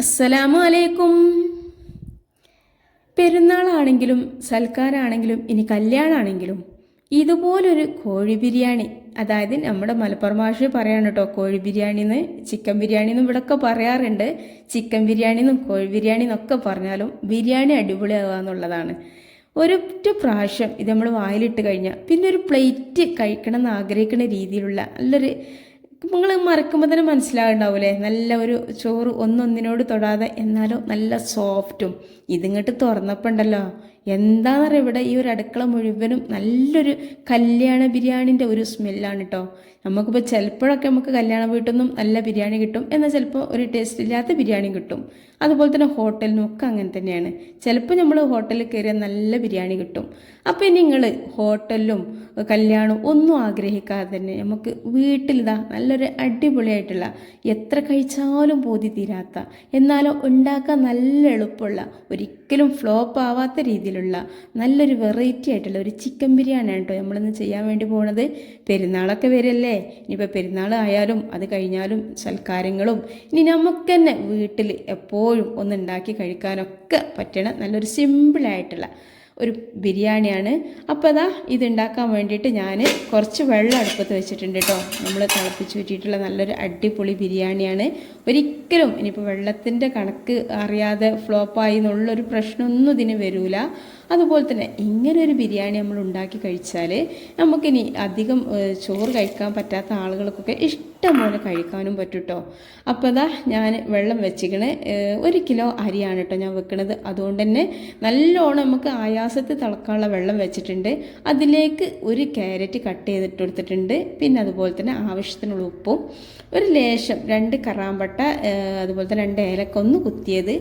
അസ്സലാമു അലൈക്കും പെരുന്നാളാണെങ്കിലും സൽക്കാരാണെങ്കിലും ഇനി കല്യാണമാണെങ്കിലും ഇതുപോലൊരു കോഴി ബിരിയാണി അതായത് നമ്മുടെ മലപ്പുറം ഭാഷ പറയാണ് കേട്ടോ കോഴി ബിരിയാണി എന്ന് ചിക്കൻ ബിരിയാണി എന്നും ഇവിടെയൊക്കെ പറയാറുണ്ട്. ചിക്കൻ ബിരിയാണി എന്നും കോഴി ബിരിയാണി എന്നൊക്കെ പറഞ്ഞാലും ബിരിയാണി അടിപൊളിയാവുക എന്നുള്ളതാണ്. ഒരൊറ്റ പ്രാവശ്യം ഇത് നമ്മൾ വായിലിട്ട് കഴിഞ്ഞാൽ പിന്നെ ഒരു പ്ലേറ്റ് കഴിക്കണം എന്ന് ആഗ്രഹിക്കുന്ന രീതിയിലുള്ള നല്ലൊരു നിങ്ങൾ മറക്കുമ്പോൾ തന്നെ മനസ്സിലാവുണ്ടാവൂലേ? നല്ല ഒരു ചോറ് ഒന്നൊന്നിനോട് തൊടാതെ എന്നാലും നല്ല സോഫ്റ്റും ഇതിങ്ങോട്ട് തുറന്നപ്പോൾ ഉണ്ടല്ലോ. എന്താണെന്നറിയാം ഇവിടെ ഈ ഒരു അടുക്കള മുഴുവനും നല്ലൊരു കല്യാണ ബിരിയാണിന്റെ ഒരു സ്മെല്ലാണ് കേട്ടോ നമുക്കിപ്പോൾ ചിലപ്പോഴൊക്കെ നമുക്ക് കല്യാണ വീട്ടിൽ നിന്നും നല്ല ബിരിയാണി കിട്ടും എന്നാൽ ചിലപ്പോൾ ഒരു ടേസ്റ്റ് ഇല്ലാത്ത ബിരിയാണി കിട്ടും. അതുപോലെ തന്നെ ഹോട്ടലിനും ഒക്കെ അങ്ങനെ തന്നെയാണ്. ചിലപ്പോൾ നമ്മൾ ഹോട്ടലിൽ കയറിയാൽ നല്ല ബിരിയാണി കിട്ടും. അപ്പോൾ നിങ്ങൾ ഹോട്ടലിലും കല്യാണവും ഒന്നും ആഗ്രഹിക്കാതെ തന്നെ നമുക്ക് വീട്ടിലിതാ നല്ലൊരു അടിപൊളിയായിട്ടുള്ള എത്ര കഴിച്ചാലും പോതി തീരാത്ത എന്നാലും ഉണ്ടാക്കാൻ നല്ല എളുപ്പമുള്ള ഒരിക്കലും ഫ്ലോപ്പ് ആവാത്ത രീതിയിലുള്ള നല്ലൊരു വെറൈറ്റി ആയിട്ടുള്ള ഒരു ചിക്കൻ ബിരിയാണി കേട്ടോ നമ്മളിന്ന് ചെയ്യാൻ വേണ്ടി പോണത്. പെരുന്നാളൊക്കെ വരല്ലേ? ഇനിയിപ്പോൾ പെരുന്നാൾ ആയാലും അത് കഴിഞ്ഞാലും സൽക്കാരങ്ങളും ഇനി നമുക്ക് തന്നെ വീട്ടിൽ എപ്പോഴും ഒന്ന് ഉണ്ടാക്കി കഴിക്കാനൊക്കെ പറ്റണ നല്ലൊരു സിമ്പിളായിട്ടുള്ള ഒരു ബിരിയാണിയാണ്. അപ്പോൾ അതാ ഇത് ഉണ്ടാക്കാൻ വേണ്ടിയിട്ട് ഞാൻ കുറച്ച് വെള്ളം അടുപ്പത്ത് വെച്ചിട്ടുണ്ട് കേട്ടോ. നമ്മൾ തിളപ്പിച്ച് ഊറ്റിയിട്ടുള്ള നല്ലൊരു അടിപൊളി ബിരിയാണിയാണ്. ഒരിക്കലും ഇനിയിപ്പോൾ വെള്ളത്തിന്റെ കണക്ക് അറിയാതെ ഫ്ലോപ്പായി എന്നുള്ളൊരു പ്രശ്നമൊന്നും ഇതിന് വരില്ല അതുപോലെ തന്നെ ഇങ്ങനെ ഒരു ബിരിയാണി നമ്മൾ ഉണ്ടാക്കി കഴിച്ചാൽ നമുക്കിനി അധികം ചോറ് കഴിക്കാൻ പറ്റാത്ത ആളുകൾക്കൊക്കെ ഇഷ്ടം പോലെ കഴിക്കാനും പറ്റും കേട്ടോ അപ്പോൾ അതാ ഞാൻ വെള്ളം വെച്ചിക്കണേ ഒരു കിലോ അരിയാണ് കേട്ടോ ഞാൻ വെക്കണത്. അതുകൊണ്ട് തന്നെ നല്ലോണം നമുക്ക് ആയാസത്തിൽ തിളക്കാനുള്ള വെള്ളം വെച്ചിട്ടുണ്ട്. അതിലേക്ക് ഒരു ക്യാരറ്റ് കട്ട് ചെയ്തിട്ട് കൊടുത്തിട്ടുണ്ട്. പിന്നെ അതുപോലെ തന്നെ ആവശ്യത്തിനുള്ള ഉപ്പും ഒരു ലേശം രണ്ട് കറാമ്പട്ട അതുപോലെ തന്നെ രണ്ട് ഏലക്ക ഒന്ന് കുത്തിയത്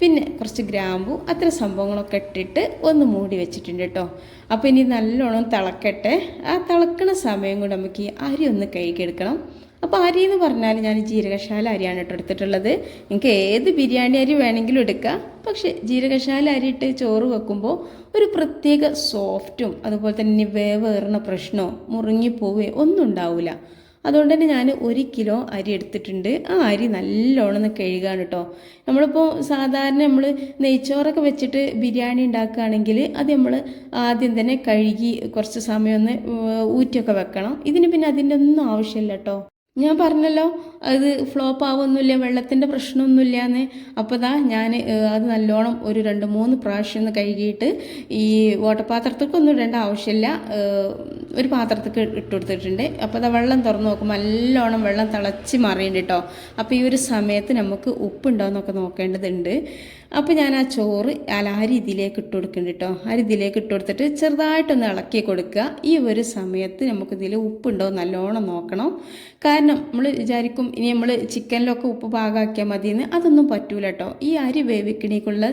പിന്നെ കുറച്ച് ഗ്രാമ്പു അത്ര സംഭവങ്ങളൊക്കെ ഇട്ടിട്ട് ഒന്ന് മൂടി വെച്ചിട്ടുണ്ട് കേട്ടോ അപ്പോൾ ഇനി നല്ലോണം തിളക്കട്ടെ. ആ തിളക്കണ സമയം കൊണ്ട് നമുക്ക് ഈ അരി ഒന്ന് കഴുകിയെടുക്കണം. അപ്പോൾ അരി എന്ന് പറഞ്ഞാൽ ഞാൻ ജീരകശാല അരിയാണ് കേട്ടോ എടുത്തിട്ടുള്ളത്. നിങ്ങൾക്ക് ഏത് ബിരിയാണി അരി വേണമെങ്കിലും എടുക്കാം. പക്ഷേ ജീരകശാല അരി ഇട്ട് ചോറ് വെക്കുമ്പോൾ ഒരു പ്രത്യേക സോഫ്റ്റും അതുപോലെ തന്നെ വേവേറുന്ന പ്രശ്നമോ മുറുങ്ങിപ്പോവുകയോ ഒന്നും ഉണ്ടാവില്ല അതുകൊണ്ട് തന്നെ ഞാൻ ഒരു കിലോ അരി എടുത്തിട്ടുണ്ട്. ആ അരി നല്ലോണം കഴുകാണ് കേട്ടോ. നമ്മളിപ്പോൾ സാധാരണ നമ്മൾ നെയ്ച്ചോറൊക്കെ വെച്ചിട്ട് ബിരിയാണി ഉണ്ടാക്കുകയാണെങ്കിൽ അത് നമ്മൾ ആദ്യം തന്നെ കഴുകി കുറച്ച് സമയം ഒന്ന് ഊറ്റിയൊക്കെ വെക്കണം. ഇതിന് പിന്നെ അതിന്റെ ഒന്നും ആവശ്യമില്ല കേട്ടോ. ഞാൻ പറഞ്ഞല്ലോ അത് ഫ്ലോപ്പ് ആവുമൊന്നുമില്ല വെള്ളത്തിന്റെ പ്രശ്നമൊന്നുമില്ല എന്ന് അപ്പോൾ ദാ ഞാൻ അത് നല്ലോണം ഒരു രണ്ട് മൂന്ന് പ്രാവശ്യം ഒന്ന് കഴുകിയിട്ട് ഈ ഓട്ടപാത്രത്തേക്കൊന്നും ഇടേണ്ട ആവശ്യമില്ല. ഒരു പാത്രത്തേക്ക് ഇട്ട് കൊടുത്തിട്ടുണ്ട്. അപ്പോൾ അതാ വെള്ളം തുറന്ന് നോക്കുമ്പോൾ നല്ലോണം വെള്ളം തിളച്ച് മറിയുണ്ട് കേട്ടോ അപ്പോൾ ഈ ഒരു സമയത്ത് നമുക്ക് ഉപ്പുണ്ടോയെന്നൊക്കെ നോക്കേണ്ടതുണ്ട്. അപ്പോൾ ഞാൻ ആ ചോറ് അല്ല ആ രീതിയിലേക്ക് ഇട്ട് കൊടുക്കുന്നുണ്ട് കേട്ടോ ആ രീതിയിലേക്ക് ഇട്ട് കൊടുത്തിട്ട് ചെറുതായിട്ടൊന്ന് ഇളക്കി കൊടുക്കുക. ഈ ഒരു സമയത്ത് നമുക്കിതിൽ ഉപ്പുണ്ടോ നല്ലോണം നോക്കണം. കാരണം നമ്മൾ വിചാരിക്കും ഇനി നമ്മൾ ചിക്കനിലൊക്കെ ഉപ്പ് പാകാക്കിയാൽ മതിയെന്ന് അതൊന്നും പറ്റൂല കേട്ടോ ഈ അരി വേവിക്കണേക്കുള്ള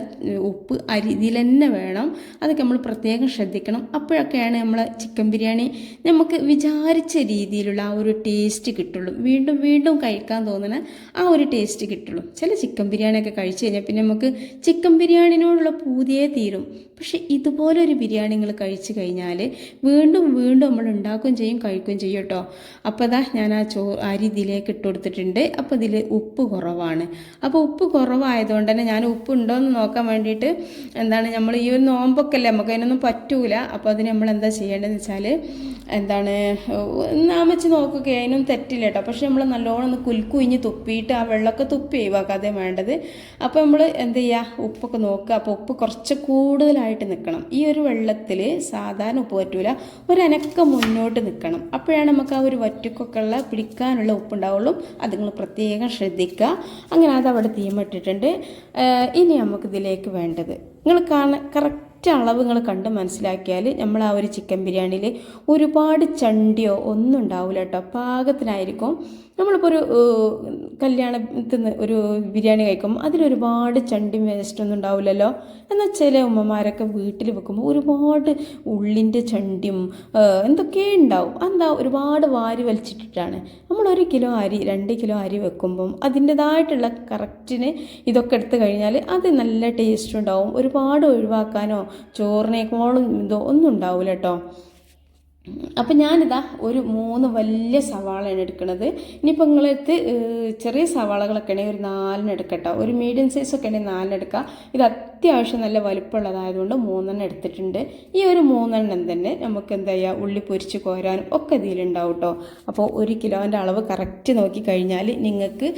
ഉപ്പ് അരി ഇതിൽ തന്നെ വേണം. അതൊക്കെ നമ്മൾ പ്രത്യേകം ശ്രദ്ധിക്കണം. അപ്പോഴൊക്കെയാണ് നമ്മൾ ചിക്കൻ ബിരിയാണി നമുക്ക് വിചാരിച്ച രീതിയിലുള്ള ആ ഒരു ടേസ്റ്റ് കിട്ടുള്ളൂ. വീണ്ടും വീണ്ടും കഴിക്കാൻ തോന്നുന്ന ആ ഒരു ടേസ്റ്റ് കിട്ടുള്ളൂ. ചില ചിക്കൻ ബിരിയാണിയൊക്കെ കഴിച്ചു കഴിഞ്ഞാൽ പിന്നെ നമുക്ക് ചിക്കൻ ബിരിയാണിനോടുള്ള പൂതിയേ തീരും. പക്ഷെ ഇതുപോലൊരു ബിരിയാണി നിങ്ങൾ കഴിച്ചു കഴിഞ്ഞാൽ വീണ്ടും വീണ്ടും നമ്മൾ ഉണ്ടാക്കുകയും ചെയ്യും കഴിക്കുകയും ചെയ്യും കേട്ടോ അപ്പോൾ അതാ ഞാൻ ആ ചോ അരി ഇതിലേക്ക് ഇട്ട് കൊടുത്തിട്ടുണ്ട്. അപ്പോൾ ഇതിൽ ഉപ്പ് കുറവാണ്. അപ്പോൾ ഉപ്പ് കുറവായതുകൊണ്ട് തന്നെ ഞാൻ ഉപ്പ് ഉണ്ടോ എന്ന് നോക്കാൻ വേണ്ടിയിട്ട് എന്താണ് നമ്മൾ ഈ ഒരു നോമ്പൊക്കെ അല്ലേ നമുക്ക് അതിനൊന്നും പറ്റൂല. അപ്പോൾ അതിന് നമ്മൾ എന്താ ചെയ്യേണ്ടതെന്ന് വെച്ചാൽ എന്താണ് നാം വെച്ച് നോക്കുക. അതിനൊന്നും തെറ്റില്ല കേട്ടോ. പക്ഷെ നമ്മൾ നല്ലോണം ഒന്ന് കുലുക്കുയിഞ്ഞ് തുപ്പിയിട്ട് ആ വെള്ളമൊക്കെ തുപ്പി ഒഴിവാക്കാതെ വേണ്ടത്. അപ്പോൾ നമ്മൾ എന്ത് ചെയ്യുക? ഉപ്പൊക്കെ നോക്കുക. അപ്പോൾ ഉപ്പ് കുറച്ച് കൂടുതലായിട്ട് നിൽക്കണം. ഈ ഒരു വെള്ളത്തിൽ സാധാരണ ഉപ്പ് പറ്റൂല. ഒരനക്കം മുന്നോട്ട് നിൽക്കണം. അപ്പോഴാണ് നമുക്ക് ആ ഒരു വറ്റുക്കൊക്കെ ഉള്ള പിടിക്കാനുള്ള ഉപ്പ് ഉണ്ടാവുള്ളൂ അത് നിങ്ങൾ പ്രത്യേകം ശ്രദ്ധിക്കുക. അങ്ങനെ അത് അവിടെ തീമിട്ടിട്ടുണ്ട് ഇനി നമുക്ക് ഇതിലേക്ക് വേണ്ടത്. നിങ്ങൾ കാണ കറക്റ്റ് അളവ് നിങ്ങൾ കണ്ട് മനസ്സിലാക്കിയാൽ നമ്മൾ ആ ഒരു ചിക്കൻ ബിരിയാണിയിൽ ഒരുപാട് ചണ്ടിയോ ഒന്നും ഉണ്ടാവില്ല കേട്ടോ. പാകത്തിനായിരിക്കും. നമ്മളിപ്പോൾ ഒരു കല്യാണത്തിൽ നിന്ന് ഒരു ബിരിയാണി കഴിക്കുമ്പോൾ അതിലൊരുപാട് ചണ്ടിയും വേസ്റ്റൊന്നും ഉണ്ടാവില്ലല്ലോ. എന്നാൽ ചില ഉമ്മമാരൊക്കെ വീട്ടിൽ വെക്കുമ്പോൾ ഒരുപാട് ഉള്ളിന്റെ ചണ്ടിയും എന്തൊക്കെ ഉണ്ടാവും. എന്താ ഒരുപാട് വാരി വലിച്ചിട്ടിട്ടാണ്. നമ്മൾ ഒരു കിലോ അരി രണ്ട് കിലോ അരി വെക്കുമ്പം അതിന്റെതായിട്ടുള്ള കറക്റ്റിന് ഇതൊക്കെ എടുത്തു കഴിഞ്ഞാൽ അത് നല്ല ടേസ്റ്റ് ഉണ്ടാവും. ഒരുപാട് ഒഴിവാക്കാനോ ചോറിനേക്കോളും ഇതോ ഒന്നും ഉണ്ടാവില്ല കേട്ടോ അപ്പം ഞാനിതാ ഒരു മൂന്ന് വലിയ സവാളയാണ് എടുക്കുന്നത് ഇനിയിപ്പോൾ നിങ്ങളെടുത്ത് ചെറിയ സവാളകളൊക്കെ ആണെങ്കിൽ ഒരു നാലിന് എടുക്കട്ടോ. ഒരു മീഡിയം സൈസ് ഒക്കെ ആണെങ്കിൽ നാലിന് എടുക്കുക ഇത് അത്യാവശ്യം നല്ല വലുപ്പമുള്ളതായതുകൊണ്ട് മൂന്നെണ്ണം എടുത്തിട്ടുണ്ട്. ഈ ഒരു മൂന്നെണ്ണം തന്നെ നമുക്ക് എന്താ ചെയ്യുക ഉള്ളി പൊരിച്ച് കോരാനും ഒക്കെ ഇതിലുണ്ടാവും കേട്ടോ അപ്പോൾ ഒരു കിലോന്റെ അളവ് കറക്റ്റ് നോക്കി കഴിഞ്ഞാൽ നിങ്ങൾക്ക്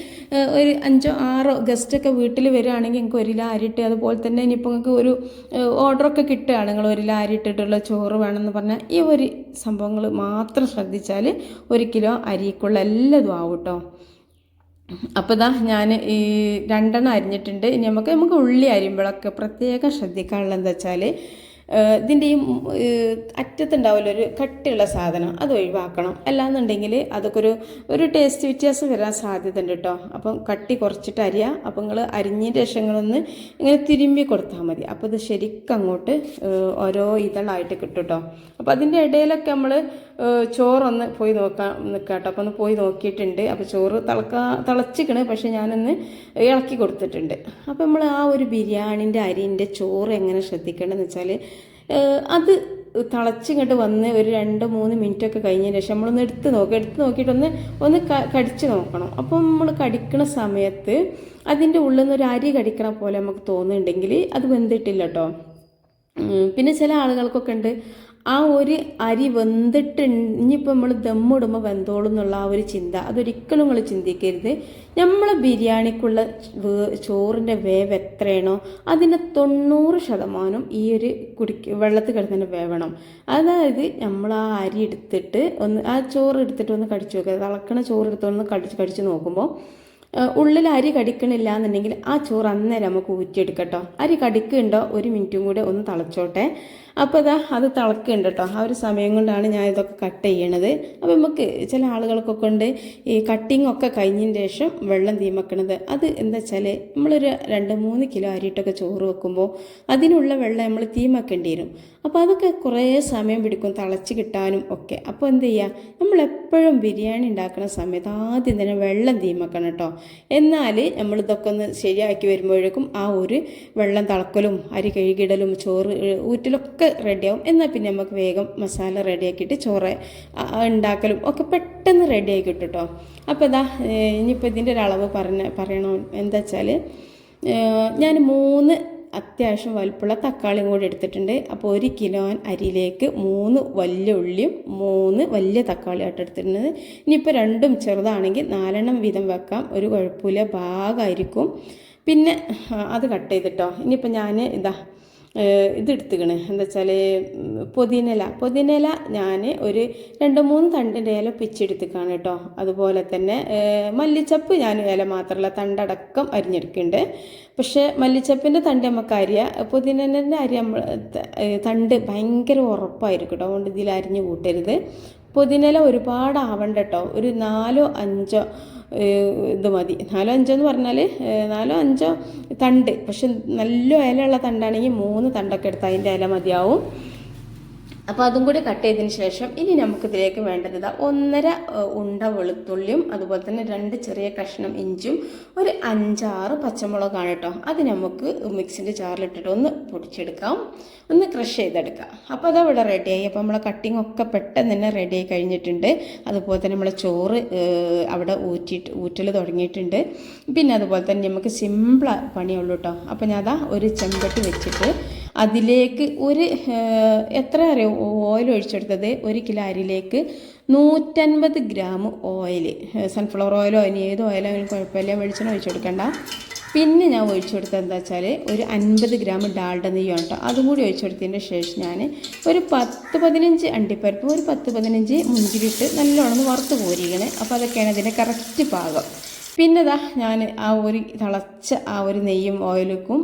ഒരു അഞ്ചോ ആറോ ഗസ്റ്റൊക്കെ വീട്ടിൽ വരികയാണെങ്കിൽ നിങ്ങൾക്ക് ഒരു ലാരിട്ട് അതുപോലെ തന്നെ ഇനിയിപ്പോൾ നിങ്ങൾക്ക് ഒരു ഓർഡറൊക്കെ കിട്ടുകയാണ്. നിങ്ങൾ ഒരു ലാരിട്ടിട്ടുള്ള ചോറ് വേണമെന്ന് പറഞ്ഞാൽ ഈ ഒരു സംഭവങ്ങൾ മാത്രം ശ്രദ്ധിച്ചാൽ ഒരു കിലോ അരിക്കുള്ള എല്ലാതും ആവും കേട്ടോ അപ്പോൾ ഇതാ ഞാൻ ഈ രണ്ടെണ്ണം അരിഞ്ഞിട്ടുണ്ട്. ഇനി നമുക്ക് നമുക്ക് ഉള്ളി അരിയുമ്പോഴൊക്കെ പ്രത്യേകം ശ്രദ്ധിക്കാനുള്ളത് എന്താ വെച്ചാൽ ഇതിന്റെ ഈ അറ്റത്തുണ്ടാവില്ല ഒരു കട്ടിയുള്ള സാധനം അത് ഒഴിവാക്കണം. അല്ലാന്നുണ്ടെങ്കിൽ അതൊക്കെ ഒരു ഒരു ടേസ്റ്റ് വ്യത്യാസം വരാൻ സാധ്യത ഉണ്ട് കേട്ടോ അപ്പം കട്ടി കുറച്ചിട്ട് അരിയുക അപ്പം നിങ്ങൾ അരിഞ്ഞതിന്റെ ശേഷം നിങ്ങളൊന്ന് ഇങ്ങനെ തിരുമ്പി കൊടുത്താൽ മതി. അപ്പോൾ ഇത് ശരിക്കും അങ്ങോട്ട് ഓരോ ഇതളായിട്ട് കിട്ടും കേട്ടോ അപ്പോൾ അതിന്റെ ഇടയിലൊക്കെ നമ്മൾ ചോറൊന്ന് പോയി നോക്കാൻ നിൽക്കാം കേട്ടോ അപ്പോൾ ഒന്ന് പോയി നോക്കിയിട്ടുണ്ട്. അപ്പോൾ ചോറ് തിളക്കാ തിളച്ചിക്കണ് പക്ഷേ ഞാനൊന്ന് ഇളക്കി കൊടുത്തിട്ടുണ്ട്. അപ്പോൾ നമ്മൾ ആ ഒരു ബിരിയാണിന്റെ അരിന്റെ ചോറ് എങ്ങനെ ശ്രദ്ധിക്കേണ്ടതെന്ന് വെച്ചാൽ അത് തിളച്ചിങ്ങോട്ട് വന്ന് ഒരു രണ്ട് മൂന്ന് മിനിറ്റ് ഒക്കെ കഴിഞ്ഞതിന് ശേഷം നമ്മളൊന്ന് എടുത്ത് നോക്കുക എടുത്ത് നോക്കിയിട്ടൊന്ന് ഒന്ന് കടിച്ച് നോക്കണം. അപ്പം നമ്മൾ കടിക്കണ സമയത്ത് അതിന്റെ ഉള്ളിൽ നിന്ന് ഒരു അരി കടിക്കണ പോലെ നമുക്ക് തോന്നുന്നുണ്ടെങ്കിൽ അത് വെന്തിട്ടില്ല കേട്ടോ പിന്നെ ചില ആളുകൾക്കൊക്കെ ഉണ്ട്. ആ ഒരു അരി വെന്തിട്ട് ഇനിയിപ്പോൾ നമ്മൾ ദമ്മിടുമ്പോൾ വെന്തോളും എന്നുള്ള ആ ഒരു ചിന്ത. അതൊരിക്കലും നിങ്ങൾ ചിന്തിക്കരുത്. നമ്മൾ ബിരിയാണിക്കുള്ള ചോറിന്റെ വേവ് എത്രയാണോ അതിന്റെ തൊണ്ണൂറ് ശതമാനം ഈ ഒരു കുടിക്ക് വെള്ളത്തിൽ കിടന്നതിന്റെ വേവണം. അതായത് നമ്മൾ ആ അരി എടുത്തിട്ട് ഒന്ന് ആ ചോറ് എടുത്തിട്ട് ഒന്ന് കടിച്ചു നോക്കുക തിളക്കണ ചോറ് എടുത്തൊന്ന് കടിച്ച് കടിച്ച് നോക്കുമ്പോൾ ഉള്ളിൽ അരി കടിക്കണില്ല എന്നുണ്ടെങ്കിൽ ആ ചോറ് അന്നേരം നമുക്ക് ഊറ്റിയെടുക്കട്ടോ അരി കടിക്കുന്നുണ്ടോ ഒരു മിനിറ്റും കൂടെ ഒന്ന് തിളച്ചോട്ടെ. അപ്പോൾ ഇതാ അത് തിളക്കുന്നുണ്ട് കേട്ടോ ആ ഒരു സമയം കൊണ്ടാണ് ഞാൻ ഇതൊക്കെ കട്ട് ചെയ്യണത്. അപ്പോൾ നമുക്ക് ചില ആളുകൾക്കൊക്കെ ഉണ്ട് ഈ കട്ടിംഗ് ഒക്കെ കഴിഞ്ഞതിന് ശേഷം വെള്ളം തീമക്കണത്. അത് എന്താ വെച്ചാൽ നമ്മളൊരു രണ്ട് മൂന്ന് കിലോ അരിയിട്ടൊക്കെ ചോറ് വെക്കുമ്പോൾ അതിനുള്ള വെള്ളം നമ്മൾ തീമക്കേണ്ടി വരും. അപ്പോൾ അതൊക്കെ കുറേ സമയം പിടിക്കും തിളച്ച് കിട്ടാനും ഒക്കെ. അപ്പോൾ എന്ത് ചെയ്യുക നമ്മളെപ്പോഴും ബിരിയാണി ഉണ്ടാക്കുന്ന സമയത്ത് ആദ്യം തന്നെ വെള്ളം തീമക്കണം കേട്ടോ എന്നാൽ നമ്മൾ ഇതൊക്കെ ഒന്ന് ശരിയാക്കി വരുമ്പോഴേക്കും ആ ഒരു വെള്ളം തിളക്കലും അരി കഴുകിടലും ചോറ് ഏഹ്, റെഡിയാവും എന്നാൽ പിന്നെ നമുക്ക് വേഗം മസാല റെഡിയാക്കിയിട്ട് ചോറ് ഉണ്ടാക്കലും ഒക്കെ പെട്ടെന്ന് റെഡിയാക്കി കിട്ടും കേട്ടോ അപ്പോൾ ഇതാ ഇനിയിപ്പോൾ ഇതിന്റെ ഒരു അളവ് പറഞ്ഞ പറയണോ? എന്താ വെച്ചാൽ ഞാൻ മൂന്ന് അത്യാവശ്യം വലുപ്പമുള്ള തക്കാളിയും കൂടി എടുത്തിട്ടുണ്ട്. അപ്പോൾ ഒരു കിലോ അരിയിലേക്ക് മൂന്ന് വലിയ ഉള്ളിയും മൂന്ന് വലിയ തക്കാളിയായിട്ട് എടുത്തിട്ടുണ്ട് ഇനിയിപ്പോൾ രണ്ടും ചെറുതാണെങ്കിൽ നാലെണ്ണം വീതം വെക്കാം. ഒരു കുഴപ്പമില്ല ഭാഗമായിരിക്കും. പിന്നെ അത് കട്ട് ചെയ്തിട്ടോ. ഇനിയിപ്പോൾ ഞാൻ ഇതാ ഏഹ് ഇത് എടുത്തുക്കണ് എന്താ വെച്ചാൽ പുതിനയില പുതിനയില ഞാൻ ഒരു രണ്ട് മൂന്ന് തണ്ടിന്റെ ഇല പിച്ചെടുത്തുക്കാണ് കേട്ടോ. അതുപോലെ തന്നെ മല്ലിച്ചപ്പ് ഞാൻ ഇല മാത്രമല്ല തണ്ടടക്കം അരിഞ്ഞെടുക്കുന്നുണ്ട് പക്ഷേ മല്ലിച്ചപ്പിന്റെ തണ്ട് നമുക്ക് അരിയ പുതിനേന്റെ അരി നമ്മൾ തണ്ട് ഭയങ്കര ഉറപ്പായിരിക്കും കേട്ടോ. അതുകൊണ്ട് ഇതിൽ അരിഞ്ഞ് കൂട്ടരുത്. പുതിനയില ഒരുപാട് ആവണ്ട കേട്ടോ ഒരു നാലോ അഞ്ചോ ഇത് മതി. നാലോ അഞ്ചോ എന്ന് പറഞ്ഞാൽ നാലോ അഞ്ചോ തണ്ട്. പക്ഷെ നല്ല ഇലയുള്ള തണ്ടാണെങ്കിൽ മൂന്ന് തണ്ടൊക്കെ എടുത്ത് അതിന്റെ ഇല മതിയാവും. അപ്പോൾ അതും കൂടി കട്ട് ചെയ്തതിന് ശേഷം ഇനി നമുക്ക് ഇതിലേക്ക് വേണ്ടത് ഇതാ ഒന്നര ഉണ്ട വെളുത്തുള്ളിയും അതുപോലെ തന്നെ രണ്ട് ചെറിയ കഷ്ണം ഇഞ്ചും ഒരു അഞ്ചാറ് പച്ചമുളകാണ് കേട്ടോ അത് നമുക്ക് മിക്സിന്റെ ജാറിലിട്ടിട്ട് ഒന്ന് പൊടിച്ചെടുക്കാം. ഒന്ന് ക്രഷ് ചെയ്തെടുക്കാം. അപ്പോൾ അത് ഇവിടെ റെഡിയായി അപ്പോൾ നമ്മളെ കട്ടിംഗ് ഒക്കെ പെട്ടെന്ന് തന്നെ റെഡിയായി കഴിഞ്ഞിട്ടുണ്ട്. അതുപോലെ തന്നെ നമ്മളെ ചോറ് അവിടെ ഊറ്റിയിട്ട് ഊറ്റൽ തുടങ്ങിയിട്ടുണ്ട്. പിന്നെ അതുപോലെ തന്നെ നമുക്ക് സിമ്പിൾ പണിയുള്ളൂ കേട്ടോ അപ്പോൾ ഞാൻ അതാ ഒരു ചെമ്പട്ടി വെച്ചിട്ട് അതിലേക്ക് ഒരു എത്ര അറിയോ? ഓയിൽ ഒഴിച്ചെടുത്തത് ഒരു കിലോ അരിയിലേക്ക് നൂറ്റൻപത് ഗ്രാം ഓയിൽ. സൺഫ്ലവർ ഓയിലോ ഇനി ഏത് ഓയിലോ അതിന് കുഴപ്പമില്ല. വെളിച്ചെണ്ണ ഒഴിച്ചെടുക്കണ്ട. പിന്നെ ഞാൻ ഒഴിച്ചു കൊടുത്തത് എന്താ വെച്ചാൽ ഒരു അൻപത് ഗ്രാം ഡാൾഡ നെയ്യാണ് കേട്ടോ. അതും കൂടി ഒഴിച്ചു കൊടുത്തതിന്റെ ശേഷം ഞാൻ ഒരു പത്ത് പതിനഞ്ച് അണ്ടിപ്പരിപ്പ് ഒരു പത്ത് പതിനഞ്ച് മുന്തിരിട്ട് നല്ലോണം വറുത്ത് കോരിക്കണേ അപ്പോൾ അതൊക്കെയാണ് ഇതിന്റെ കറക്റ്റ് പാകം. പിന്നെ ദാ ഞാൻ ആ ഒരു തിളച്ച ആ ഒരു നെയ്യും ഓയിലേക്കും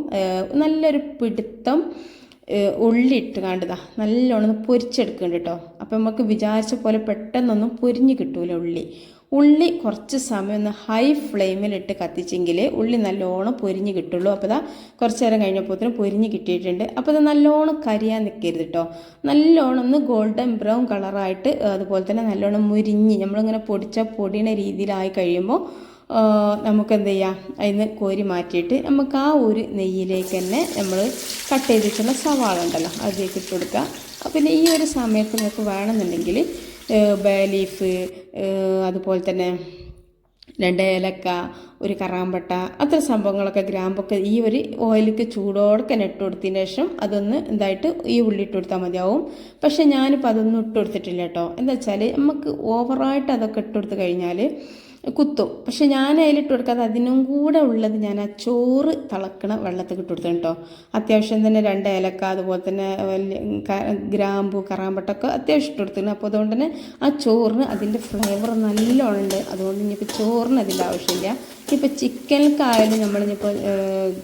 നല്ലൊരു പിടുത്തം ഉള്ളി ഇട്ട് കാണ്ടതാ നല്ലോണം പൊരിച്ചെടുക്കുന്നുണ്ട് കേട്ടോ അപ്പം നമുക്ക് വിചാരിച്ച പോലെ പെട്ടെന്നൊന്നും പൊരിഞ്ഞ് കിട്ടൂല ഉള്ളി. ഉള്ളി കുറച്ച് സമയം ഒന്ന് ഹൈ ഫ്ലെയിമിലിട്ട് കത്തിച്ചെങ്കിൽ ഉള്ളി നല്ലോണം പൊരിഞ്ഞ് കിട്ടുള്ളൂ. അപ്പോൾ ഇതാ കുറച്ച് നേരം കഴിഞ്ഞപ്പോഴത്തേനും പൊരിഞ്ഞ് കിട്ടിയിട്ടുണ്ട്. അപ്പോൾ ഇത് നല്ലോണം കരിയാൻ നിൽക്കരുത് കേട്ടോ നല്ലോണം ഒന്ന് ഗോൾഡൻ ബ്രൗൺ കളറായിട്ട് അതുപോലെ തന്നെ നല്ലോണം മുരിഞ്ഞ് നമ്മളിങ്ങനെ പൊടിച്ച പൊടിയണ രീതിയിലായി കഴിയുമ്പോൾ നമുക്ക് എന്ത് ചെയ്യാം? അതിന് കോരി മാറ്റിയിട്ട് നമുക്ക് ആ ഒരു നെയ്യിലേക്ക് തന്നെ നമ്മൾ കട്ട് ചെയ്തിട്ടുള്ള സവാള ഉണ്ടല്ലോ അതിലേക്ക് ഇട്ട് കൊടുക്കുക. പിന്നെ ഈ ഒരു സമയത്ത് നിങ്ങൾക്ക് വേണമെന്നുണ്ടെങ്കിൽ ബേ ലീഫ് അതുപോലെ തന്നെ രണ്ട് ഏലക്ക ഒരു കറാമ്പട്ട അത്ര സംഭവങ്ങളൊക്കെ ഗ്രാമ്പൊക്കെ ഈ ഒരു ഓയിലേക്ക് ചൂടോടെ തന്നെ ഇട്ട് കൊടുത്തതിന് ശേഷം അതൊന്ന് എന്തായിട്ട് ഈ ഉള്ളി ഇട്ട് കൊടുത്താൽ മതിയാവും. പക്ഷേ ഞാനിപ്പോൾ അതൊന്നും ഇട്ട് കൊടുത്തിട്ടില്ല കേട്ടോ. എന്താ വെച്ചാൽ നമുക്ക് ഓവറായിട്ട് അതൊക്കെ ഇട്ട് കൊടുത്ത് കഴിഞ്ഞാൽ കുത്തും. പക്ഷെ ഞാൻ അതിലിട്ട് കൊടുക്കാതെ അതിനും കൂടെ ഉള്ളത് ഞാൻ ആ ചോറ് തിളക്കണ വെള്ളത്തിൽ ഇട്ട് കൊടുത്തു കേട്ടോ. അത്യാവശ്യം തന്നെ രണ്ട് ഏലക്ക അതുപോലെ തന്നെ ഗ്രാമ്പു കറാമ്പട്ടൊക്കെ അത്യാവശ്യം ഇട്ട് കൊടുത്തിരുന്നു അപ്പോൾ അതുകൊണ്ട് തന്നെ ആ ചോറിന് അതിന്റെ ഫ്ലേവർ നല്ലോണം ഉണ്ട് അതുകൊണ്ട് ഇനിയിപ്പോൾ ചോറിന് അതിന്റെ ആവശ്യമില്ല. ഇപ്പോൾ ചിക്കനിലേക്കായാലും നമ്മളിനിപ്പോൾ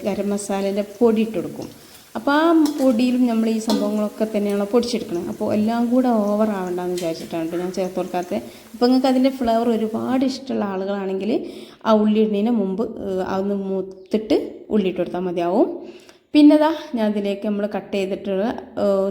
ഗരം മസാലേന്റെ പൊടി ഇട്ട് കൊടുക്കും. അപ്പോൾ ആ പൊടിയിലും നമ്മൾ ഈ സംഭവങ്ങളൊക്കെ തന്നെയാണ് പൊടിച്ചെടുക്കുന്നത് അപ്പോൾ എല്ലാം കൂടെ ഓവർ ആവണ്ടെന്ന് വിചാരിച്ചിട്ടാണ് ഞാൻ ചേർത്ത് കൊടുക്കാത്തത് അപ്പോൾ നിങ്ങൾക്ക് അതിന്റെ ഫ്ലേവർ ഒരുപാട് ഇഷ്ടമുള്ള ആളുകളാണെങ്കിൽ ആ ഉള്ളി ഇടുന്നതിന് മുമ്പ് അതൊന്ന് മൂത്തിട്ട് ഉള്ളി ഇട്ട് കൊടുത്താൽ മതിയാവും. പിന്നെ ദാ ഞാൻ അതിലേക്ക് നമ്മൾ കട്ട് ചെയ്തിട്ടുള്ള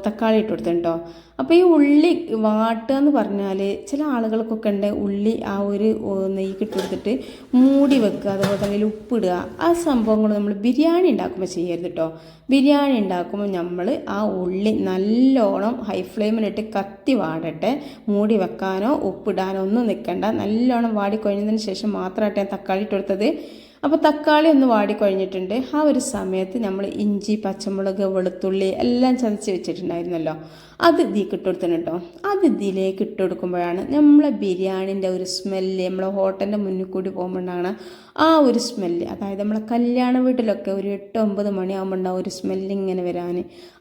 തക്കാളി ഇട്ട് കൊടുത്തിട്ടുണ്ടോ? അപ്പോൾ ഈ ഉള്ളി വാട്ടുക എന്ന് പറഞ്ഞാൽ ചില ആളുകൾക്കൊക്കെ ഉണ്ട് ഉള്ളി ആ ഒരു നെയ്യ് ഇട്ട് കൊടുത്തിട്ട് മൂടി വെക്കുക അതുപോലെ തന്നെ അതിൽ ഉപ്പിടുക ആ സംഭവങ്ങൾ നമ്മൾ ബിരിയാണി ഉണ്ടാക്കുമ്പോൾ ചെയ്യരുത് കേട്ടോ ബിരിയാണി ഉണ്ടാക്കുമ്പോൾ നമ്മൾ ആ ഉള്ളി നല്ലോണം ഹൈ ഫ്ലെയിമിലിട്ട് കത്തി വാടട്ടെ. മൂടി വെക്കാനോ ഉപ്പിടാനോ ഒന്നും നിൽക്കണ്ട നല്ലോണം വാടി കഴിഞ്ഞതിന് ശേഷം മാത്രമായിട്ട് ഞാൻ തക്കാളി ഇട്ട് കൊടുത്തത്. അപ്പോൾ തക്കാളി ഒന്ന് വാടിക്കഴിഞ്ഞിട്ടുണ്ട് ആ ഒരു സമയത്ത് നമ്മൾ ഇഞ്ചി പച്ചമുളക് വെളുത്തുള്ളി എല്ലാം ചതച്ച് വെച്ചിട്ടുണ്ടായിരുന്നല്ലോ. അത് ഇതിലേക്ക് ഇട്ട് കേട്ടോ. അത് ഇതിലേക്ക് ഇട്ട് കൊടുക്കുമ്പോഴാണ് നമ്മളെ ബിരിയാണിന്റെ ഒരു സ്മെല്ല് നമ്മളെ ഹോട്ടലിന്റെ മുന്നിൽ കൂടി പോകുമ്പോഴാണ് ആ ഒരു സ്മെല്ല്. അതായത് നമ്മളെ കല്യാണ വീട്ടിലൊക്കെ ഒരു എട്ട് ഒമ്പത് മണിയാകുമ്പോൾ ഒരു സ്മെല്ല് ഇങ്ങനെ വരാൻ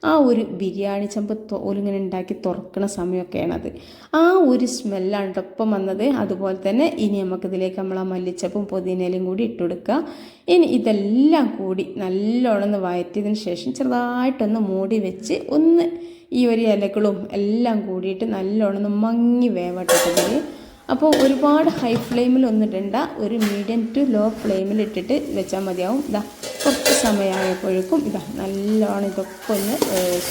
ആ ഒരു ബിരിയാണി ചെമ്പ് തോലിങ്ങനെ ഉണ്ടാക്കി തുറക്കണ സമയമൊക്കെയാണത്. ആ ഒരു സ്മെല്ലാണ് ഒപ്പം വന്നത്. അതുപോലെ തന്നെ ഇനി നമുക്കിതിലേക്ക് നമ്മളെ മല്ലിച്ചപ്പും പുതിനയിലും കൂടി ഇട്ട് കൊടുക്കുക ഇനി ഇതെല്ലാം കൂടി നല്ലോണം ഒന്ന് വയറ്റിയതിന് ശേഷം ചെറുതായിട്ടൊന്ന് മൂടി വെച്ച് ഒന്ന് ഈ ഒരു ഇലകളും എല്ലാം കൂടിയിട്ട് നല്ലോണം ഒന്ന് മങ്ങി വേവട്ടിട്ട് അപ്പോൾ ഒരുപാട് ഹൈ ഫ്ലെയിമിൽ ഒന്നും ഒരു മീഡിയം ടു ലോ ഫ്ലെയിമിൽ ഇട്ടിട്ട് വെച്ചാൽ മതിയാവും. ഇതാ കുറച്ച് സമയമായപ്പോഴേക്കും ഇതാ നല്ലോണം ഇതൊക്കെ ഒന്ന്